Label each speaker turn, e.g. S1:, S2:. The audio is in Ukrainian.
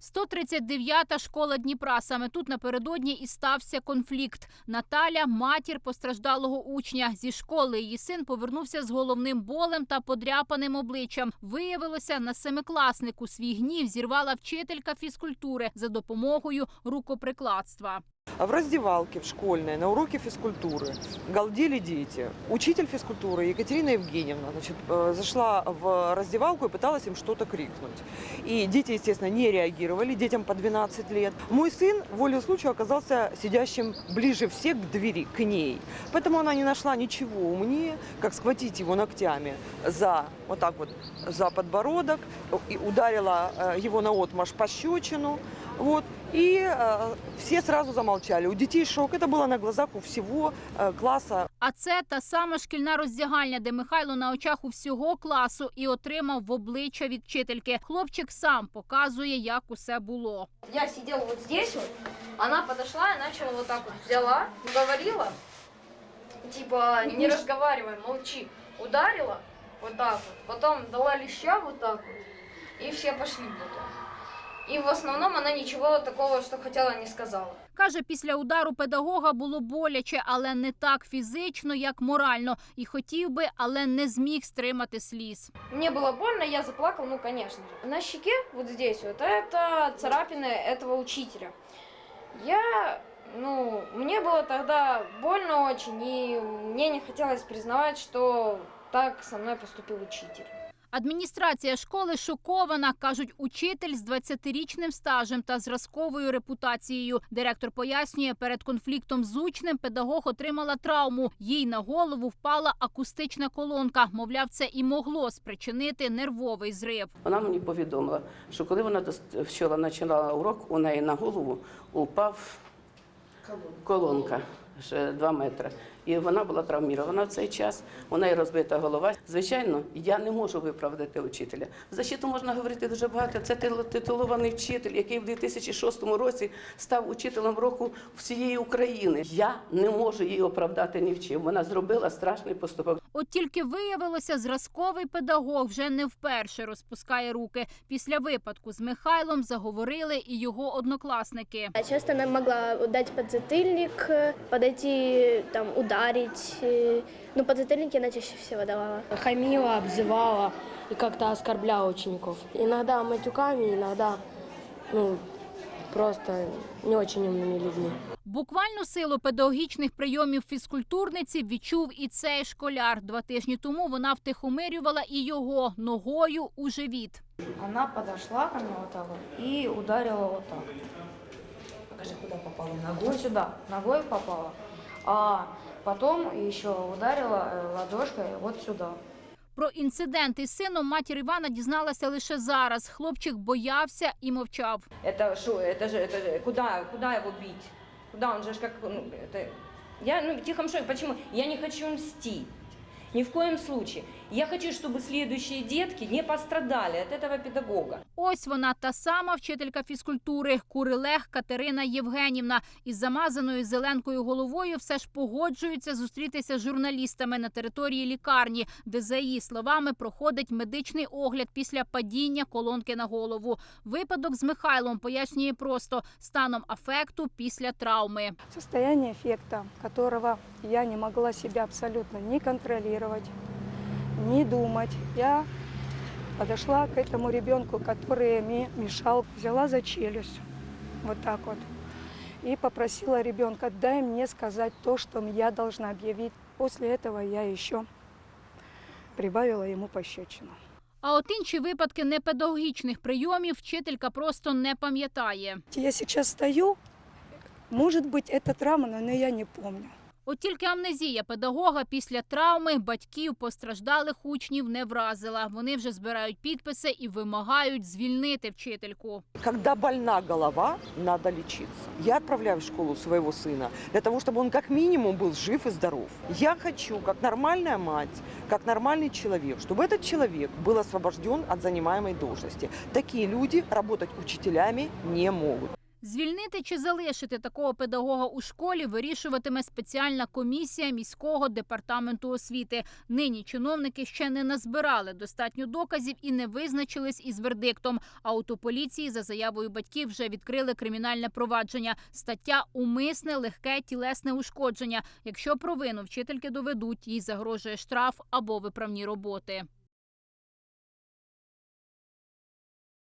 S1: 139-та школа Дніпра. Саме тут напередодні і стався конфлікт. Наталя, матір постраждалого учня. Зі школи її син повернувся з головним болем та подряпаним обличчям. Виявилося, на семикласнику свій гнів зірвала вчителька фізкультури за допомогою рукоприкладства.
S2: А В раздевалке в школьной на уроке физкультуры галдели дети. Учитель физкультуры Екатерина Евгеньевна значит, э, зашла в раздевалку и пыталась им что-то крикнуть. И дети, естественно, не реагировали, детям по 12 лет. Мой сын, волей случая, оказался сидящим ближе всех к двери, к ней. Поэтому она не нашла ничего умнее, как схватить его ногтями за вот так вот за подбородок и ударила э, его на отмаш пощечину. Вот. И э, все сразу замолчали. У детей шок. Это было на глазах у всего э, класса.
S1: А це та сама шкільна роздягальня, де Михайло на очах у всього класу і отримав в обличчя від вчительки. Хлопчик сам показує, як усе було.
S3: Я сидела вот здесь вот, она подошла и начала вот так вот взяла, говорила, типа не разговаривай, молчи, ударила вот так вот, потом дала леща вот так вот, и все пошли потом. И в основном она ничего такого, что хотела, не сказала.
S1: Каже, після удару педагога було боляче, але не так фізично, як морально. І хотів би, але не зміг стримати сліз.
S3: Мне было больно, я заплакал, ну, конечно же. На щеке, вот здесь вот, это царапины этого учителя. Я, ну, мне было тогда больно очень, и мне не хотелось признавать, что так со мной поступил учитель.
S1: Адміністрація школи шокована, кажуть, учитель з 20-річним стажем та зразковою репутацією. Директор пояснює, перед конфліктом з учнем педагог отримала травму. Їй на голову впала акустична колонка. Мовляв, це і могло спричинити нервовий зрив.
S4: Вона мені повідомила, що коли вона вчора починала урок, у неї на голову упав колонка ще 2 метри. І вона була травмірована в цей час. У неї розбита голова. Звичайно, я не можу виправдати учителя. В защиту можна говорити дуже багато. Це титулований вчитель, який в 2006 році став учителем року всієї України. Я не можу її оправдати ні в чим. Вона зробила страшний поступок.
S1: От тільки виявилося, зразковий педагог вже не вперше розпускає руки. Після випадку з Михайлом заговорили і його однокласники.
S5: А Часто она могла дать подзатыльник, э, подойти, там, ударить э, Ну, подзатыльники она чаще всего давала.
S6: хамила, обзывала и как-то оскорбляла учеников. Иногда матюками, иногда ну, просто не очень умными людьми.
S1: Буквальну силу педагогічних прийомів фізкультурниці відчув і цей школяр. Два тижні тому вона втихомирювала і його ногою у живіт.
S7: Она подошла ко мне вот так вот и ударила вот так. Покажи, куда попала ногой. Вот сюда, ногой попала. А потом еще ударила э, ладошкой вот сюда.
S1: Про інцидент із сином матір Івана дізналася лише зараз. Хлопчик боявся і мовчав.
S7: Это что, это же, это же, куда, куда его бить? Куда, он же ж как, ну, это... Я, ну, в тихом шоке, почему? Я не хочу мстить. Ни в коем случае. Я хочу, чтобы следующие детки не пострадали от этого педагога.
S1: Ось вона та сама вчителька фізкультури Курилех Катерина Євгенівна. Із замазаною зеленкою головою все ж погоджується зустрітися з журналістами на території лікарні, де за її словами проходить медичний огляд після падіння колонки на голову. Випадок з Михайлом пояснює просто станом афекту після травми.
S8: Состояние эффекта, которого я не могла себя абсолютно не контролировать, не думать. Я подошла к этому ребенку, который мне мешал, взяла за челюсть, вот так вот, и попросила ребенка, дай мне сказать то, что я должна объявить. После этого я еще прибавила ему пощечину.
S1: А от інші випадки непедагогічних прийомів вчителька просто не пам'ятає.
S8: Я сейчас стою, может быть, это травма, но я не помню.
S1: От тільки амнезія педагога після травми батьків постраждалих учнів не вразила. Вони вже збирають підписи і вимагають звільнити вчительку.
S2: Когда больна голова, надо лечиться. Я отправляю в школу своего сына для того, чтобы он как минимум был жив и здоров. Я хочу, как нормальная мать, как нормальный человек, чтобы этот человек был освобожден от занимаемой должности. Такие люди работать учителями не могут.
S1: Звільнити чи залишити такого педагога у школі вирішуватиме спеціальна комісія міського департаменту освіти. Нині чиновники ще не назбирали достатньо доказів і не визначились із вердиктом. А поліції за заявою батьків вже відкрили кримінальне провадження. Стаття умисне легке тілесне ушкодження. Якщо провину вчительки доведуть, їй загрожує штраф або виправні роботи.